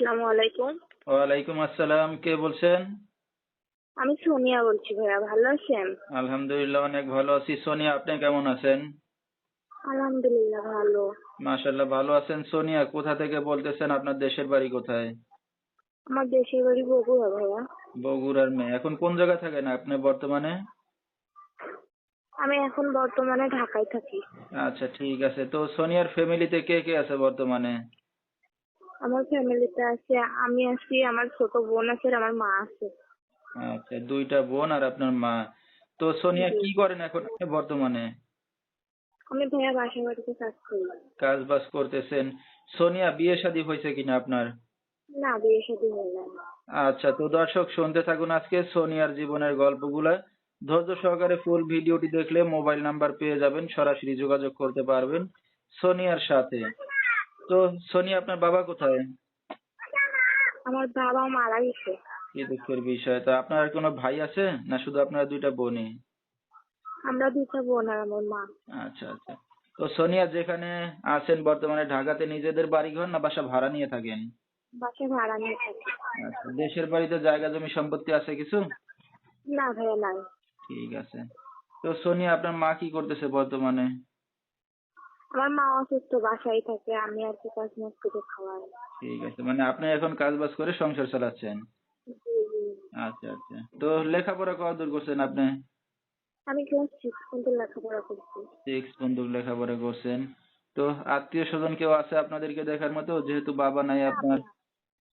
আসসালামু আলাইকুম। ওয়ালাইকুম আসসালাম কে বলছেন? আমি সোনিয়া বলছি ভাইয়া ভালো আছেন? আলহামদুলিল্লাহ অনেক ভালো আছি। সোনিয়া আপনি কেমন আছেন? আলহামদুলিল্লাহ ভালো। ভালো আছেন সোনিয়া? কোথা থেকে বলতেছেন? আপনার দেশের বাড়ি কোথায়? আমার দেশের বাড়ি বগুড়া ভাইয়া। বগুড়ার মেয়ে। এখন কোন জায়গায় থাকেন আপনি বর্তমানে? আমি এখন বর্তমানে ঢাকায় থাকি। আচ্ছা ঠিক আছে। তো সোনিয়ার ফ্যামিলিতে কে কে আছে বর্তমানে? আমার ফ্যামিলিতে আছে আমি আছি আমার ছোট বোন আছে আর আমার মা আছে। আচ্ছা দুইটা বোন আর আপনার মা। তো সোনিয়া কি করেন এখন বর্তমানে? আমি ভাইয়া বাসা বাড়িতে কাজ করি। কাজ বাজ করতেছেন। সোনিয়া বিয়ে শাদী হয়েছে কিনা আপনার? না বিয়ে শাদী হয়ে যায় আচ্ছা তো দর্শক শুনতে থাকুন আজকে সোনিয়ার জীবনের গল্পগুলা। ধৈর্য সহকারে ফুল ভিডিওটি দেখলে মোবাইল নাম্বার পেয়ে যাবেন সরাসরি যোগাযোগ করতে পারবেন সোনিয়ার সাথে। তো সোনিয়া আপনার বাবা কোথায়? আমার বাবা মারা গেছে। কি দুঃখের বিষয়। তো আপনার কোনো ভাই আছে না শুধু আপনারা দুইটা বোনই? আমরা দুইটা বোন আর আমার মা। আচ্ছা আচ্ছা। তো সোনিয়া যেখানে আছেন বর্তমানে ঢাকাতে নিজেদের বাড়ি ঘর না বাসা ভাড়া নিয়ে থাকেন? বাসা ভাড়া নিয়ে থাকি। আচ্ছা দেশের বাড়িতে জায়গা জমি সম্পত্তি আছে কিছু? না ভাইয়া নাই। ঠিক আছে। তো সোনিয়া আপনার মা কি করতেছে বর্তমানে? আমার মা অসুস্থ বাসায় থাকে আমি আর কি কাজ মাজ করে খাওয়াই। ঠিক আছে মানে আপনি এখন কাজ বাজ করে সংসার চালাচ্ছেন। আচ্ছা আচ্ছা। তো লেখাপড়া কত দূর করছেন আপনি? আমি ক্লাস সিক্স পর্যন্ত লেখাপড়া করছি। সিক্স বন্ধু লেখাপড়া করছেন। তো আত্মীয় স্বজন কেউ আছে আপনাদেরকে দেখার মতো? যেহেতু বাবা নাই আপনার।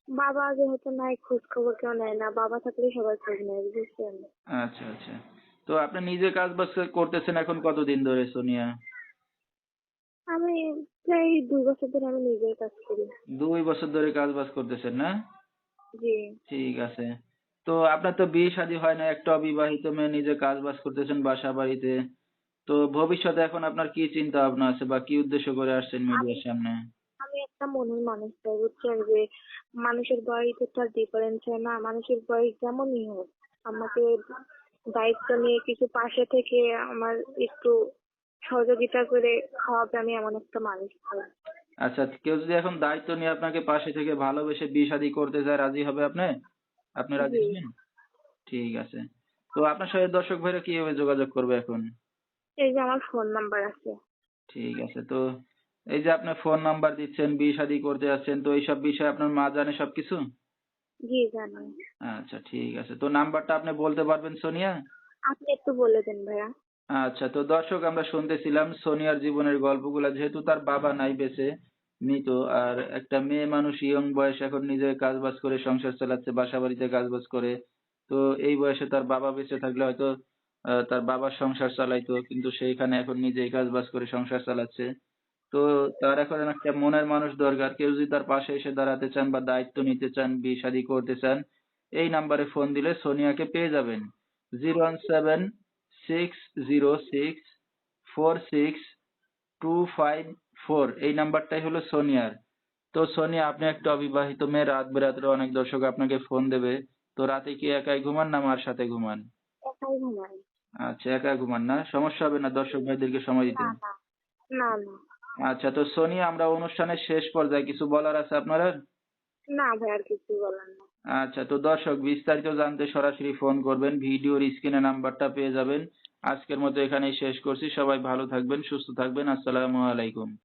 বাবা যেহেতু নাই খোঁজ খবর কেউ নেয় না। বাবা থাকলে সবাই খোঁজ নেয় বুঝছেন? আচ্ছা আচ্ছা। তো আপনি নিজে কাজ বাজ করতেছেন এখন কতদিন ধরে সোনিয়া? আমি প্রায় দুই বছর ধরে আমি নিজেই কাজ করি। দুই বছর ধরে কাজ বাজ করতেছেন না? জি। ঠিক আছে। তো আপনার তো বিয়ে শাদী হয় না একটা অবিবাহিত মেয়ে নিজে কাজ বাজ করতেছেন বাসা বাড়িতে। তো ভবিষ্যতে এখন আপনার কি চিন্তা ভাবনা আছে বা কি উদ্দেশ্য করে আসছেন মিডিয়ার সামনে? আমি একটা মনের মানুষ চাই বুঝছেন যে মানুষের বয়সে আর ডিফারেন্স হয় না। মানুষের বয়স যেমনই হোক আমাকে দায়িত্ব নিয়ে কিছু পাশে থেকে আমার একটু সহযোগিতা করে খাওয়াবে আমি এমন একটা মানুষ চাই আচ্ছা কেউ যদি এখন দায়িত্ব নিয়ে আপনাকে পাশে থেকে ভালোবেসে বিয়ে শাদী করতে চায় রাজি হবে আপনি? আপনি রাজি হবেন? ঠিক আছে। তো আপনার সাথে দর্শক ভাইরা কীভাবে যোগাযোগ করবে এখন? এই যে আমার ফোন নাম্বার আছে। ঠিক আছে তো এই যে আপনি ফোন নাম্বার দিচ্ছেন বিয়ে শাদী করতে যাচ্ছেন তো এইসব বিষয়ে আপনার মা জানে সবকিছু? জি জানি। আচ্ছা ঠিক আছে। তো নাম্বারটা আপনি বলতে পারবেন সোনিয়া? আপনি একটু বলে দেন ভাইয়া। আচ্ছা তো দর্শক, আমরা শুনতেছিলাম সোনিয়ার জীবনের গল্পগুলা। যেহেতু তার বাবা নাই বেঁচে, মৃত, আর একটা মেয়ে মানুষ, ইয়ং বয়স, এখন নিজে কাজ বাজ করে সংসার চালাচ্ছে বাসা বাড়িতে কাজ বাজ করে, তো এই বয়সে তার বাবা বেঁচে থাকলে হয়তো তার বাবার সংসার চালাইতো, কিন্তু সেইখানে এখন নিজেই কাজ বাজ করে সংসার চালাচ্ছে। তো তার এখন একটা মনের মানুষ দরকার। কেউ যদি তার পাশে এসে দাঁড়াতে চান বা দায়িত্ব নিতে চান, বিয়ে শাদী করতে চান, এই নাম্বারে ফোন দিলে সোনিয়াকে পেয়ে যাবেন। Zero one seven six zero six four six two five four এই নাম্বারটাই হলো সোনিয়ার। তো সোনিয়া আপনি একটা অবিবাহিত মেয়ে রাত বেরাত্রে অনেক দর্শক আপনাকে ফোন দেবে। তো রাতে কি একাই ঘুমান না মার সাথে ঘুমান? একাই ঘুমাই। আচ্ছা একা ঘুমান না? সমস্যা হবে না দর্শক ভাইদেরকে সময় দিতে? না না। আচ্ছা তো সোনিয়া আমরা অনুষ্ঠানের শেষ পর্যায়ে কিছু বলার আছে আপনার? না ভাই আর কিছু বলার না আচ্ছা তো দর্শক, বিস্তারিত জানতে সরাসরি ফোন করবেন। ভিডিওর স্ক্রিনে নাম্বারটা পেয়ে যাবেন। আজকের মতো এখানেই শেষ করছি। সবাই ভালো থাকবেন, সুস্থ থাকবেন। আসসালামু আলাইকুম।